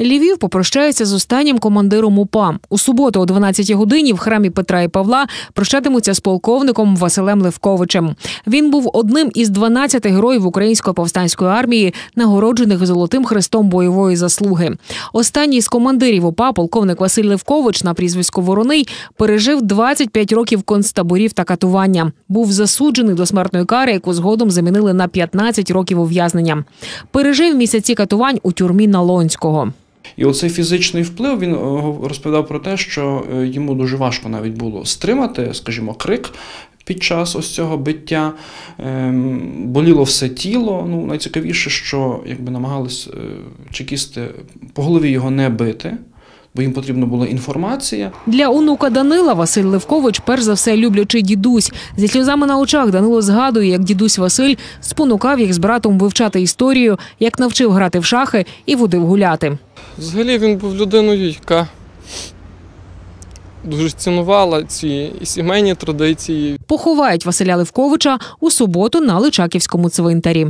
Львів попрощається з останнім командиром УПА. У суботу о 12 годині в храмі Петра і Павла прощатимуться з полковником Василем Левковичем. Він був одним із 12 героїв української повстанської армії, нагороджених золотим хрестом бойової заслуги. Останній з командирів УПА, полковник Василь Левкович на прізвисько Вороний, пережив 25 років концтаборів та катування. Був засуджений до смертної кари, яку згодом замінили на 15 років ув'язнення. Пережив місяці катувань у тюрмі Налонського. І оцей фізичний вплив він е, розповідав про те, що е, йому дуже важко навіть було стримати, скажімо, крик. Під час ось цього биття ем, боліло все тіло. Ну, найцікавіше, що якби намагались е, чекісти по голові його не бити, бо їм потрібна була інформація. Для онука Данила Василь Левкович, перш за все, люблячий дідусь. Зі сльозами на очах Данило згадує, як дідусь Василь спонукав їх з братом вивчати історію, як навчив грати в шахи і водив гуляти. Взагалі він був людиною, яка дуже цінувала ці сімейні традиції, Поховають Василя Левковича у суботу на Личаківському цвинтарі.